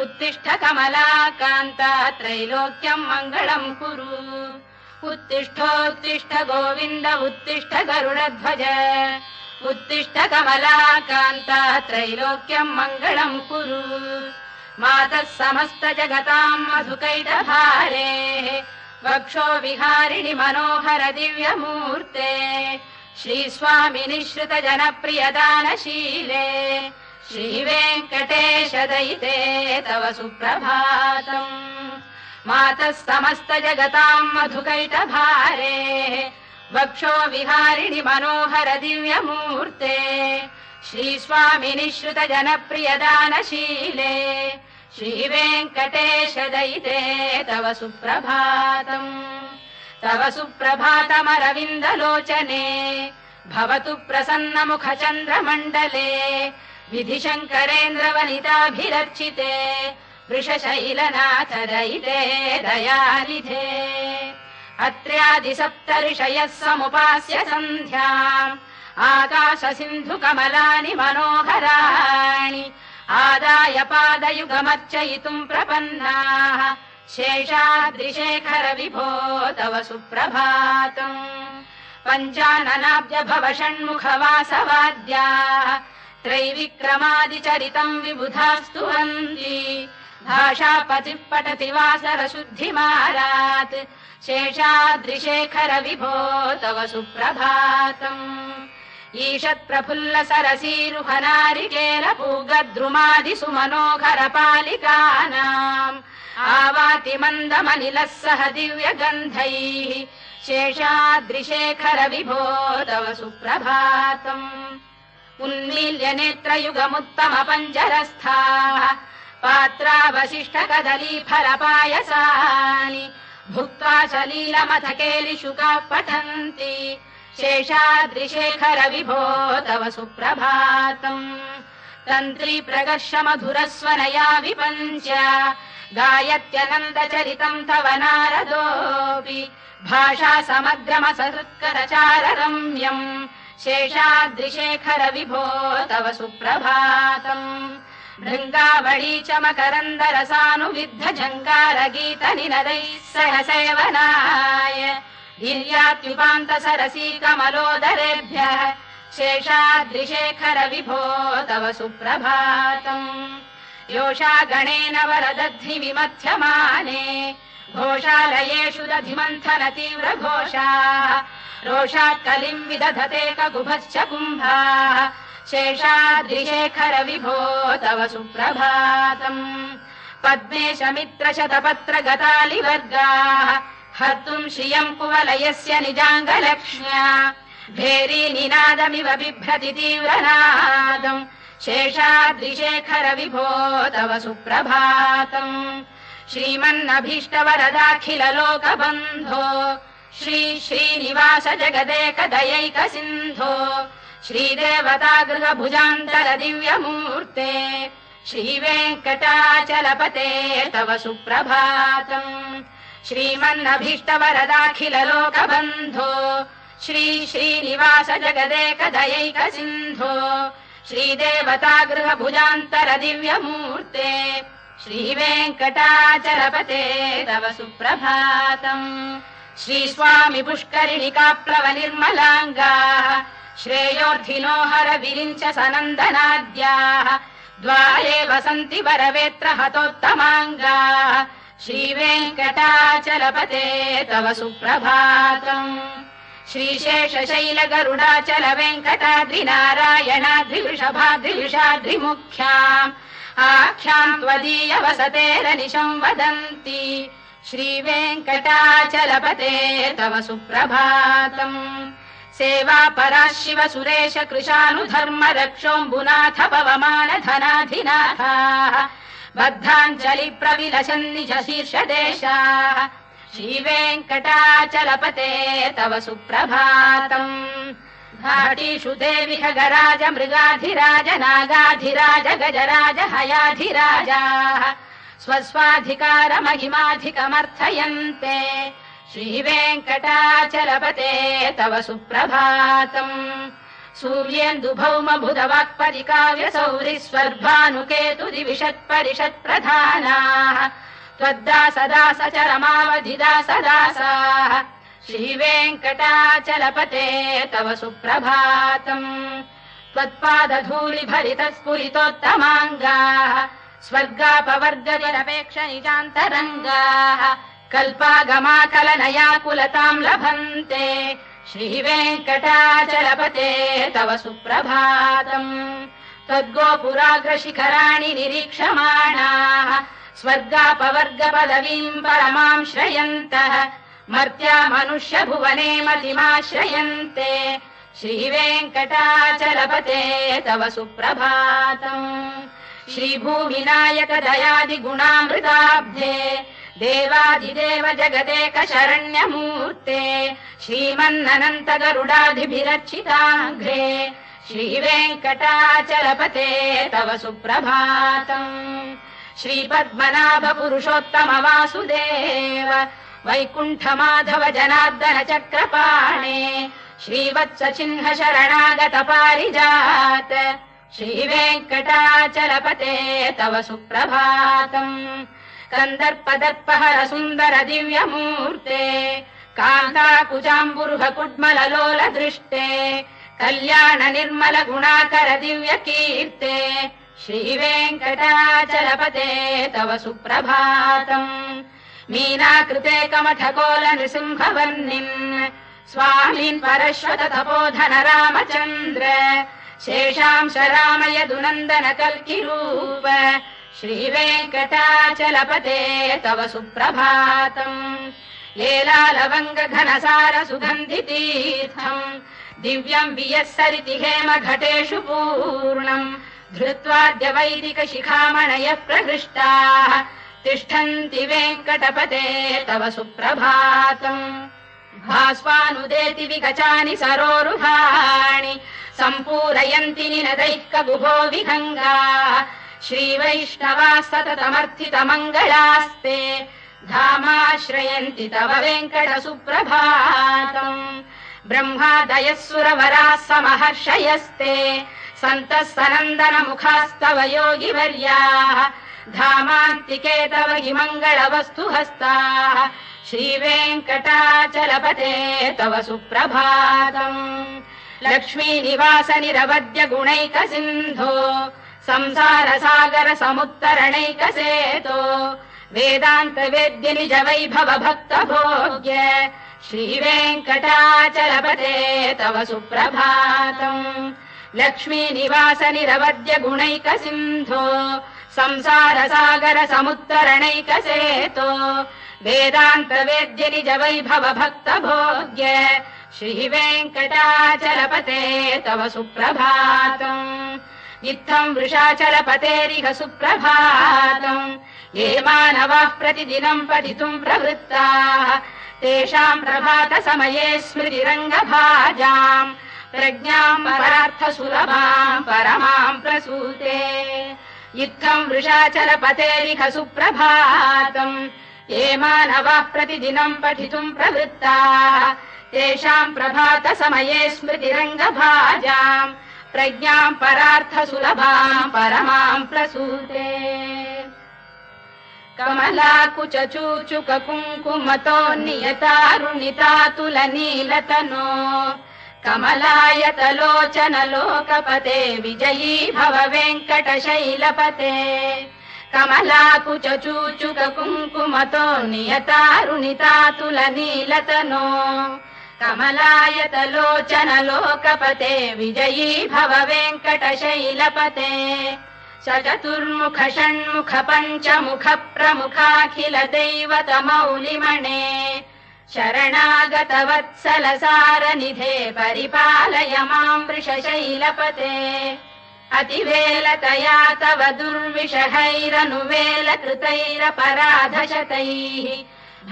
उत्तिष्ठ कमला कान्ता त्रैलोक्यम् मङ्गलम् कुरु। उत्तिष्ठोत्तिष्ठ गोविन्द उत्तिष्ठ गरुडध्वज। उत्तिष्ठ कमला कान्ता त्रैलोक्यम् मङ्गलम् कुरु। मातः समस्त जगताम् मधुकैटभारेः। वक्षो विहारिणि मनोहर दिव्यमूर्ते। निःश्रुत जनप्रियदानशीले श्रीवेङ्कटेश दयिते तव सुप्रभातम् मातः समस्त जगताम् मधुकैटभारे वक्षो विहारिणि मनोहर दिव्यमूर्ते श्रीस्वामि निःश्रुत जनप्रियदानशीले श्रीवेङ्कटेश दयिते तव सुप्रभातम् तव सुप्रभातमरविन्दलोचने भवतु प्रसन्नमुख चन्द्रमण्डले विधिशङ्करेन्द्रवनिताभिरर्चिते वृषशैलनाथ दयिते दयानिधे। अत्र्यादिसप्त ऋषयः समुपास्य सन्ध्याम् आकाश सिन्धु कमलानि मनोहराणि आदाय पादयुगमर्चयितुम् प्रपन्नाः शेषाद्रिशेखर विभो तव सुप्रभातम्। पञ्चाननाब्ज भव षण्मुखवासवाद्याः त्रैविक्रमादिचरितम् विबुधास्तु वन्ति भाषापतिः पठति वासर शुद्धिमारात् शेषाद्रिशेखर विभो तव सुप्रभातम्। ईषत् प्रफुल्ल सरसीरुहनारिकेल पूगद्रुमादिसु मनोहर पालिकानाम् आवाति मन्दमनिलः सह दिव्यगन्धैः। शेषाद्रिशेखर विभो तव सुप्रभातम् उन्मील्य नेत्रयुगमुत्तम पञ्जरस्थाः पात्रावशिष्ट कदली फलपायसानि भुक्त्वा सलीलमथ केलिशुकाः पठन्ति शेषाद्रिशेखर विभो तव सुप्रभातम् तन्त्री प्रगर्ष मधुरस्वनया विपञ्च गायत्यनन्दचरितम् तव नारदोऽपि भाषा समग्रमसत्करचार रम्यम् शेषाद्रिशेखर विभो तव सुप्रभातम्। भृङ्गावळी च मकरन्दरसानुविद्ध जङ्गार गीत निनदैः सह सेवनाय गिर्यात्युपान्त सरसी कमलोदरेभ्यः शेषाद्रिशेखर विभो तव सुप्रभातम्। योषा गणेन वरदध्नि विमथ्यमाने घोषालयेषु दधिमन्थन तीव्र घोषाः। रोषात् कलिम् विदधते ककुभश्च कुम्भाः। शेषाद्रिशेखर विभो तव सुप्रभातम्। पद्मेश मित्र शतपत्र गतालिवर्गाः हर्तुम् श्रियम् कुवलयस्य निजाङ्गलक्ष्म्या। भेरी निनादमिव बिभ्रति तीव्रनादम्। शेषाद्रिशेखर विभो तव सुप्रभातम् श्रीमन्नभीष्टवरदाखिल लोकबन्धो श्री श्रीनिवास जगदेक दयैक सिन्धो श्रीदेवता गृहभुजान्तर दिव्यमूर्ते श्रीवेङ्कटाचलपते तव सुप्रभातम् श्रीमन्नभीष्टवरदाखिल लोकबन्धो श्री श्रीनिवास जगदेक दयैक श्रीवेङ्कटाचलपते तव सुप्रभातम्। श्रीस्वामि पुष्करिणिकाप्लव निर्मलाङ्गाः श्रेयोर्थिनो हर विरिञ्च सनन्दनाद्याः द्वारे वसन्ति वरवेत्र हतोत्तमाङ्गाः। श्रीवेङ्कटाचलपते तव सुप्रभातम्। श्रीशेषशैल गरुडाचल वेङ्कटाद्रिनारायणाद्रिवृषभाद्रिविषाद्रिमुख्याम् आख्याम् त्वदीय वसतेरनिशम् वदन्ति। श्रीवेङ्कटाचलपते तव सुप्रभातम्। सेवा परा शिव सुरेश कृशानुधर्म रक्षोऽम्बुनाथ पवमान धनाधिनाथाः बद्धाञ्जलि प्रविलसन्निज शीर्षदेशाः श्रीवेङ्कटाचलपते तव सुप्रभातम् घाटीषु देवि खगराज मृगाधिराज नागाधिराज गजराज हयाधिराजाः। स्वस्वाधिकार महिमाधिकमर्थयन्ते। श्रीवेङ्कटाचलपते तव सुप्रभातम्। सूर्येन्दुभौम बुधवाक्परि काव्य सौरि स्वर्भानुकेतु श्रीवेङ्कटाचलपते तव सुप्रभातम् त्वत्पादधूलि भरित स्फुरितोत्तमाङ्गाः स्वर्गापवर्गनिरपेक्ष निजान्तरङ्गाः कल्पागमाकलनयाकुलताम् लभन्ते श्रीवेङ्कटाचलपते तव सुप्रभातम् त्वद्गोपुराग्रशिखराणि निरीक्षमाणाः स्वर्गापवर्गपदवीम् परमाम् श्रयन्तः मर्त्या मनुष्य भुवने मतिमाश्रयन्ते। श्रीवेङ्कटाचलपते तव सुप्रभातम्। श्रीभूविनायक दयादिगुणामृताब्धे देवादिदेव जगदेक शरण्यमूर्ते श्रीमन्ननन्त श्रीवेङ्कटाचलपते तव सुप्रभातम्। श्रीपद्मनाभ पुरुषोत्तम वासुदेव वैकुण्ठ माधव जनार्दन चक्रपाणे श्रीवत्स चिह्न शरणागत पारिजात श्रीवेङ्कटाचलपते तव सुप्रभातम् कन्दर्पदर्पहर सुन्दर दिव्यमूर्ते कान्ताकुजाम्बुरुह कुड्मललोल दृष्टे कल्याण निर्मल गुणाकर दिव्य कीर्ते श्रीवेङ्कटाचलपते तव सुप्रभातम् मीनाकृते कमठकोल नृसिंहवर्णिन् स्वामीन् परश्वत तपोधन रामचन्द्र शेषांश रामयदुनन्दन कल्किरूप श्रीवेङ्कटाचलपते तव सुप्रभातम्। लेलालवङ्ग घनसार सुगन्धितीर्थम् दिव्यम् वियस्सरिति हेम घटेषु पूर्णम्। धृत्वाद्य वैदिक शिखामणयः प्रहृष्टाः तिष्ठन्ति वेङ्कटपते तव सुप्रभातम् भास्वानुदेति विगचानि सरोरुहाणि सम्पूरयन्ति निनदैः गुभो विहङ्गाः। श्रीवैष्णवा सततमर्थितमङ्गलास्ते धामाश्रयन्ति तव वेङ्कट सुप्रभातम् ब्रह्मादयः सुरवराः समहर्षयस्ते सन्तः सनन्दन मुखास्तव योगिवर्याः धामान्तिके तव हि मङ्गलवस्तु हस्ताः श्रीवेङ्कटाचलपते तव सुप्रभातम्। लक्ष्मीनिवास निरवद्य गुणैक सिन्धो संसार सागर समुत्तरणैक सेतो वेदान्त वेद्य निज वैभव भक्त भोग्य श्रीवेङ्कटाचलपते तव सुप्रभातम् लक्ष्मीनिवास निरवद्य गुणैक सिन्धो संसार सागर समुत्तरणैक सेतो वेदान्त वेद्य निज वैभव भक्त भोग्य श्रीवेङ्कटाचलपते तव सुप्रभातम् इत्थम् वृषाचलपतेरिह सुप्रभातम् ये मानवाः प्रतिदिनम् पठितुम् प्रवृत्ताः तेषाम् प्रभात समये स्मृतिरङ्गभाजाम् प्रज्ञाम् परार्थ सुलभाम् परमाम् प्रसूते। इत्थम् वृषाचलपतेरिह सुप्रभातम् ये मानवाः प्रतिदिनम् पठितुम् प्रवृत्ताः। तेषाम् प्रभात समये स्मृतिरङ्गभाजाम् प्रज्ञाम् परार्थ सुलभाम् परमाम् प्रसूते। कमलाकुच चूचुक कुङ्कुमतो नियतारुणितातुल नीलतनो कमलायतलोचन लोकपते विजयी भव वेङ्कटशैलपते कमलाकुच चूचुक कुङ्कुमतो नियतारुणितातुल नीलतनो कमलायतलोचन लोकपते विजयी भव वेङ्कटशैलपते चतुर्मुख षण्मुख पञ्चमुख प्रमुखाखिल दैवतमौलिमणे शरणागत वत्सल सारनिधे परिपालय माम् वृषशैलपते। अतिवेलतया तव दुर्विषहैरनुवेलकृतैरपराधशतैः।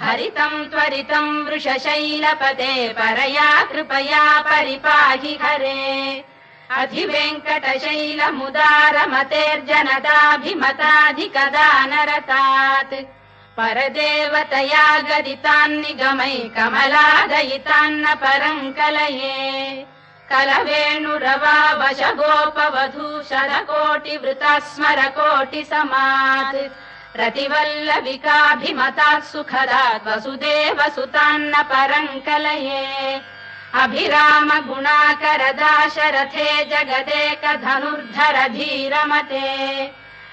हरितम् त्वरितम् वृषशैलपते परया कृपया परिपाहि हरे। अधिवेङ्कटशैलमुदारमतेर्जनदाभिमताधिकदानरतात् परदेवतया गदितान्निगमै कमलादयितान्न परम् कलये। कलवेणुरवावश गोपवधू स्मर कोटि समात् रतिवल्लविकाभिमतात् सुखदात् वसुदेव सुतान्न परम् कलये। अभिराम गुणाकरदाशरथे जगदेक धनुर्धर धीरमते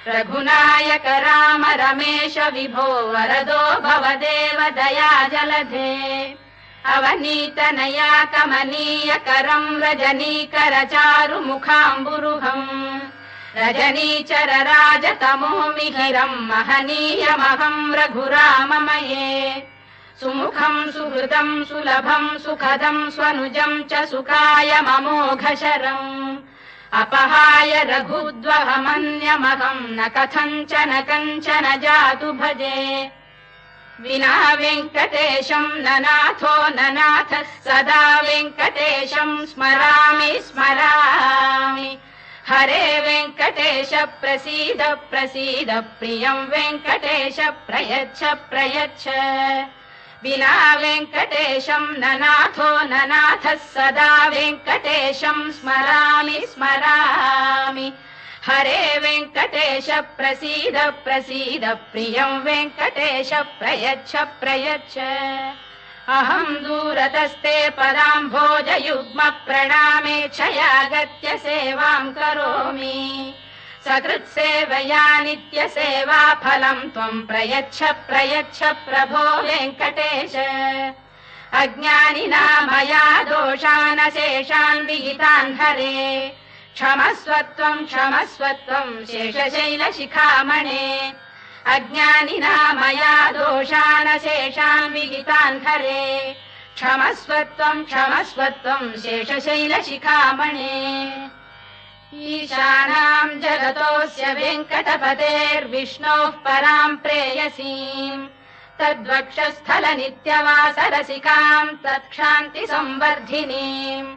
रघुनायक राम रमेश विभो वरदो भवदेव दया जलधे। अवनीतनया कमनीय करम् रजनीकर चारु मुखाम्बुरुहम् रजनीचर राजतमो मिहिरम् महनीयमहम् रघुराममये। सुमुखम् सुहृदम् सुलभम् सुखदम् स्वनुजम् च सुखाय ममोघशरम् अपहाय रघुद्वहमन्यमहम् न कथञ्चन कञ्चन जातु भजे। विना वेङ्कटेशम् न नाथो न नाथः सदा वेङ्कटेशम् स्मरामि स्मरामि। हरे वेङ्कटेश प्रसीद प्रसीद प्रियम् वेङ्कटेश प्रयच्छ प्रयच्छ विना वेङ्कटेशम् न नाथो न नाथः सदा वेङ्कटेशम् स्मरामि स्मरामि। हरे वेङ्कटेश प्रसीद प्रसीद प्रियम् वेङ्कटेश प्रयच्छ प्रयच्छ। अहम् दूरतस्ते पदाम्भोजयुग्म प्रणामे क्षयागत्य सेवाम् करोमि सकृत्सेवया नित्यसेवा फलम् त्वम् प्रयच्छ प्रयच्छ प्रभो वेङ्कटेश। अज्ञानिना मया दोषानशेषान् विहितान् हरे। क्षमस्वत्वम् क्षमस्वत्वम् शेषशैलशिखामणे। अज्ञानिना मया दोषानशेषान् विहितान् हरे। क्षमस्वत्वम् क्षमस्वत्वम् शेषशैलशिखामणे ईशानाम् जगतोऽस्य वेङ्कटपतेर्विष्णोः पराम् प्रेयसीम्। तद्वक्षस्थल नित्यवासरसिकाम् तत्क्षान्ति संवर्धिनीम्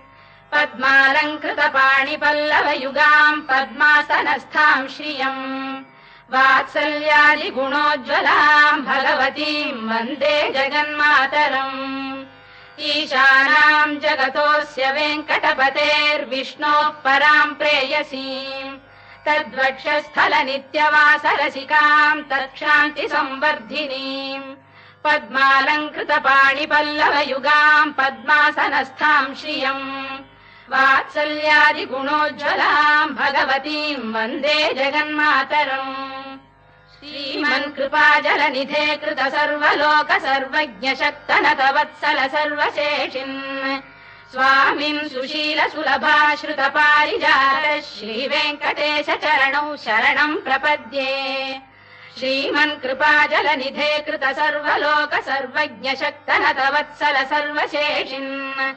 पद्मालङ्कृत पाणिपल्लवयुगाम् पद्मासनस्थाम् श्रियम्। वात्सल्यादिगुणोज्ज्वलाम् भगवतीम् वन्दे जगन्मातरम् ईशानाम् जगतोऽस्य वेङ्कटपतेर्विष्णोः पराम् प्रेयसीम् तद्वक्षस्थल नित्यवासरसिकाम् तत्क्षान्ति संवर्धिनीम् पद्मालङ्कृत पद्मासनस्थाम् श्रियम्। वात्सल्यादिगुणोज्ज्वलाम् भगवतीम् वन्दे जगन्मातरम् श्रीमन् कृपा जलनिधे कृत सर्वलोक सर्वज्ञ शक्तनत वत्सल सर्वशेषिन्। स्वामिन् सुशील सुलभाश्रुत पारिजात श्रीवेङ्कटेश चरणौ शरणम् प्रपद्ये। श्रीमन् कृपा जलनिधे कृत सर्वलोक सर्वज्ञ शक्तनत वत्सल सर्वशेषिन्।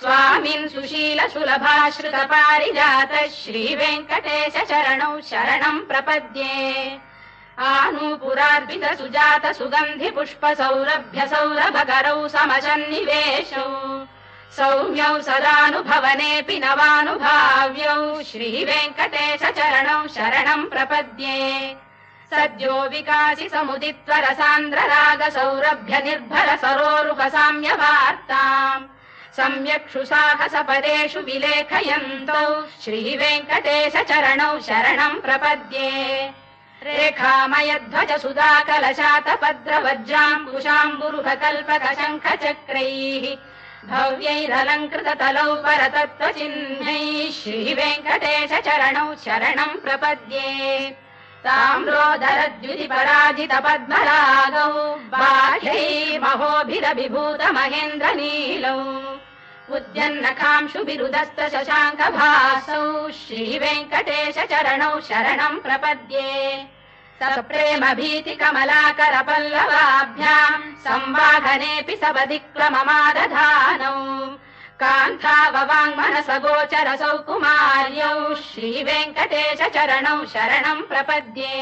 स्वामिन् सुशील सुलभाश्रुत पारिजात श्रीवेङ्कटेश चरणौ शरणम् प्रपद्ये आनूपुरार्पित सुजात सुगन्धि पुष्प सौरभ्य सौरभकरौ समसन्निवेशौ। सौम्यौ सदानुभवनेऽपि नवानुभाव्यौ। श्रीवेङ्कटेश चरणौ शरणम् प्रपद्ये। सद्यो विकासि समुदित्वर सान्द्र राग सौरभ्य निर्भर सरोरुह साम्य वार्ताम् सम्यक्षु साहस विलेखयन्तौ। श्रीवेङ्कटेश चरणौ शरणम् प्रपद्ये रेखामयध्वज सुधा कलशात पद्रवज्राम्बुशाम्बुरुह कल्पक शङ्ख चक्रैः भव्यैरलङ्कृत तलौ परतत्त्वचिह्नैः श्रीवेङ्कटेश चरणौ शरणम् प्रपद्ये ताम्रोदरद्युति पराजित पद्मरागौ बाह्यैर्महोभिरभिभूत महेन्द्र नीलौ उद्यन्नखांशु बिरुदस्त शशाङ्क भासौ श्रीवेङ्कटेश चरणौ शरणम् प्रपद्ये स प्रेम भीति कमलाकर पल्लवाभ्याम् संवाहनेऽपि सवधिक्रममादधानौ कान्थाववाङ्मनस गोचरसौ कुमार्यौ श्रीवेङ्कटेश चरणौ शरणम् प्रपद्ये।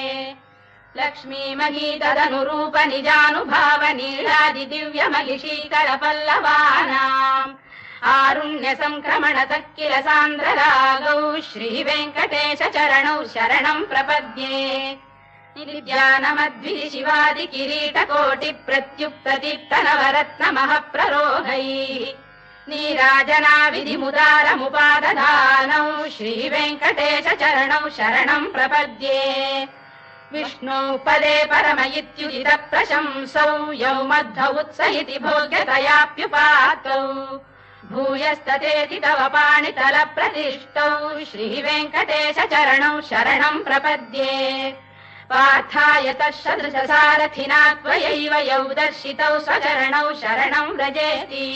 लक्ष्मीमही तदनुरूप निजानुभाव नीलादि दिव्य महिषीकर पल्लवानाम् आरुण्य सङ्क्रमण किल सान्द्ररागौ श्रीवेङ्कटेश चरणौ शरणम् प्रपद्ये नित्यानमद्भि शिवादि किरीट कोटि प्रत्युक्तदीप्त नवरत्नमः प्ररोहैः नीराजना विधिमुदारमुपादधानौ श्रीवेङ्कटेश चरणौ शरणम् प्रपद्ये। विष्णौ पदे परम इत्युदित प्रशंसौ यौ मद्धौ उत्स इति भोग्यतयाप्युपातौ। भूयस्ततेति तव पाणितल प्रतिष्ठौ श्रीवेङ्कटेश चरणौ शरणम् प्रपद्ये पार्थाय तत्सदृशसारथिना त्वयैव यौ दर्शितौ स्वचरणौ शरणम् व्रजेति।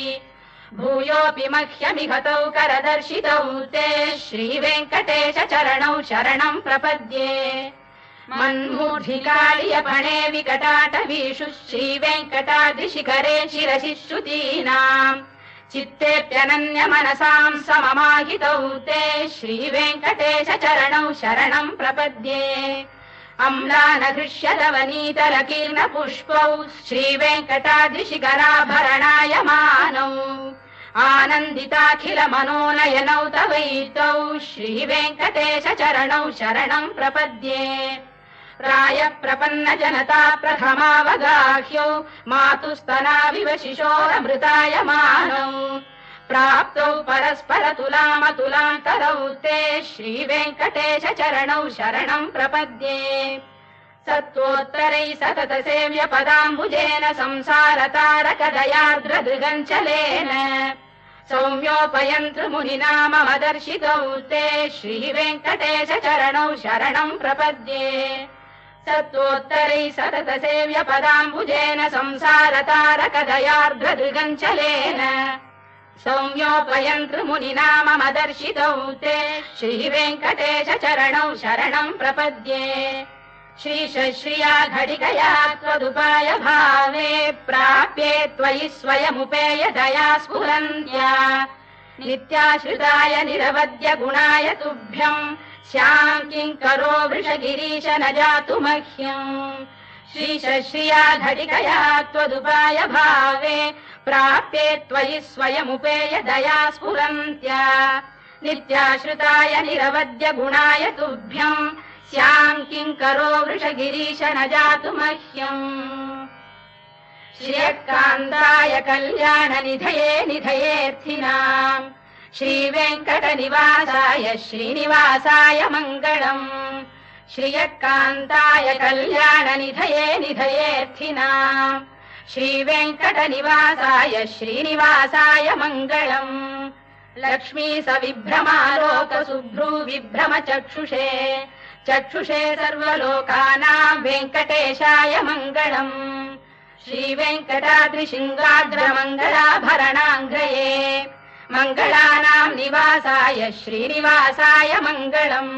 भूयोऽपि मह्यमिहतौ करदर्शितौ ते श्रीवेङ्कटेश चरणौ शरणम् प्रपद्ये। मन्मूढिकालियपणे विकटाटवीषु श्रीवेङ्कटाद्रिशिखरे शिरसि श्रुतीनाम् चित्तेऽप्यनन्य मनसाम् सममाहितौ ते श्रीवेङ्कटेश चरणौ शरणम् प्रपद्ये अम्लानघृष्यलवनीतलकीर्ण पुष्पौ श्रीवेङ्कटाद्रिशिखराभरणाय मानौ। आनन्दिताखिल मनोनयनौ तवैतौ श्रीवेङ्कटेश चरणौ शरणम् प्रपद्ये। प्राय प्रपन्न जनता प्रथमावगाह्यौ मातुस्तनाविव शिशोरमृताय मानौ प्राप्तौ परस्पर तुलामतुलान्तरौ ते श्रीवेङ्कटेश चरणौ शरणम् प्रपद्ये। सत्त्वोत्तरै सतत सेव्य पदाम्बुजेन संसार मम दर्शितौ ते श्रीवेङ्कटेश चरणौ शरणम् प्रपद्ये। सत्त्वोत्तरै सतत सेव्य पदाम्बुजेन संसार तारकदयार्द्रदृगञ्चलेन सौम्योपयन्तृमुनिना मम दर्शितौ ते। श्रीवेङ्कटेश चरणौ शरणम् प्रपद्ये। श्रीश्रिया घटिकया त्वदुपाय भावे प्राप्ये त्वयि स्वयमुपेय दया स्फुरन्त्या। नित्याश्रिताय निरवद्य गुणाय तुभ्यम्। स्याम् किम् करो वृषगिरीश न जातु मह्यम् श्रीश्रिया घटिकया त्वदुपाय भावे प्राप्ये त्वयि स्वयमुपेय दया स्फुरन्त्या। नित्याश्रिताय निरवद्य गुणाय तुभ्यम्। स्याम् किम् करो वृषगिरीश न जातु मह्यम्। श्रियकान्ताय कल्याण निधये निधयेऽर्थिनाम् श्रीवेङ्कटनिवासाय श्रीनिवासाय मङ्गलम्। श्रियकान्ताय कल्याण निधये श्रीवेङ्कटनिवासाय श्रीनिवासाय मङ्गलम् लक्ष्मी स विभ्रमालोक चक्षुषे सर्वलोकानाम् वेङ्कटेशाय मङ्गलम्। श्रीवेङ्कटाद्रिशृङ्गाग्रमङ्गलाभरणाङ्गये मङ्गलानाम् निवासाय श्रीनिवासाय मङ्गलम्।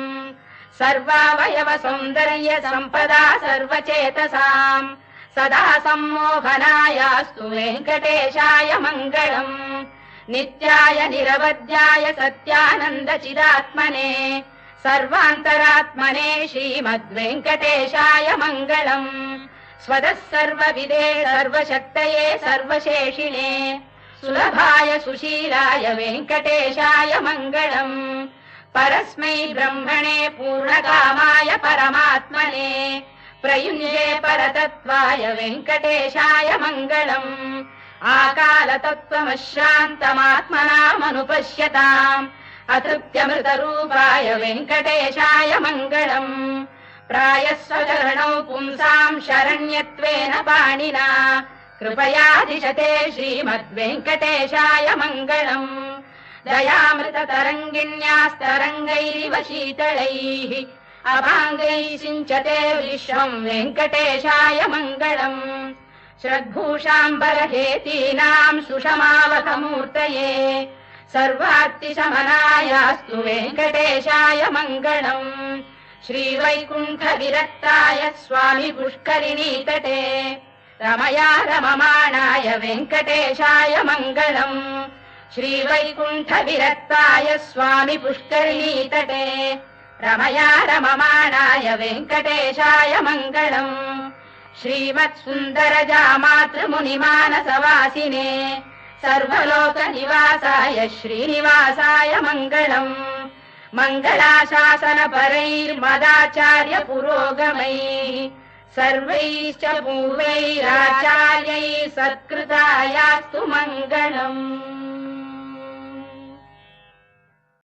सर्वावयव सौन्दर्य सम्पदा सर्वचेतसाम् सदा सम्मोहनायास्तु वेङ्कटेशाय मङ्गलम्। नित्याय निरवध्याय सत्यानन्दचिदात्मने। सर्वान्तरात्मने श्रीमद्वेङ्कटेशाय मङ्गलम्। स्वतः सर्वविदे सर्वशक्तये सर्वशेषिणे। सुलभाय सुशीलाय वेङ्कटेशाय मङ्गलम्। परस्मै ब्रह्मणे पूर्णकामाय परमात्मने प्रयुञ्जे परतत्त्वाय वेङ्कटेशाय मङ्गलम्। आकालतत्त्वमश्रान्तमात्मनामनुपश्यताम् अतृप्त्यमृतरूपाय वेङ्कटेशाय मङ्गलम्। प्रायस्वचरणौ पुंसाम् शरण्यत्वेन पाणिना। कृपयाधिशते श्रीमद्वेङ्कटेशाय मङ्गलम्। दयामृततरङ्गिण्यास्तरङ्गैरिव शीतलैः अभाङ्गैः सिञ्चते विश्वम् वेङ्कटेशाय मङ्गलम्। श्रद्भूषाम्बरहेतीनाम् सुषमावतमूर्तये सर्वात्तिशमनायास्तु वेङ्कटेशाय मङ्गलम्। श्रीवैकुण्ठविरक्ताय स्वामि पुष्करिणीतटे रमया रममाणाय वेङ्कटेशाय मङ्गलम्। श्रीवैकुण्ठविरक्ताय स्वामि पुष्करिणीतटे रमया रममाणाय वेङ्कटेशाय मङ्गलम्। श्रीमत्सुन्दरजा मातृमुनिमानसवासिने सर्वलोकनिवासाय श्रीनिवासाय मङ्गलम्। मङ्गलाशासनपरैर्मदाचार्य पुरोगमैः सर्वैश्च पूर्वैराचार्यैः सत्कृतायास्तु मङ्गलम्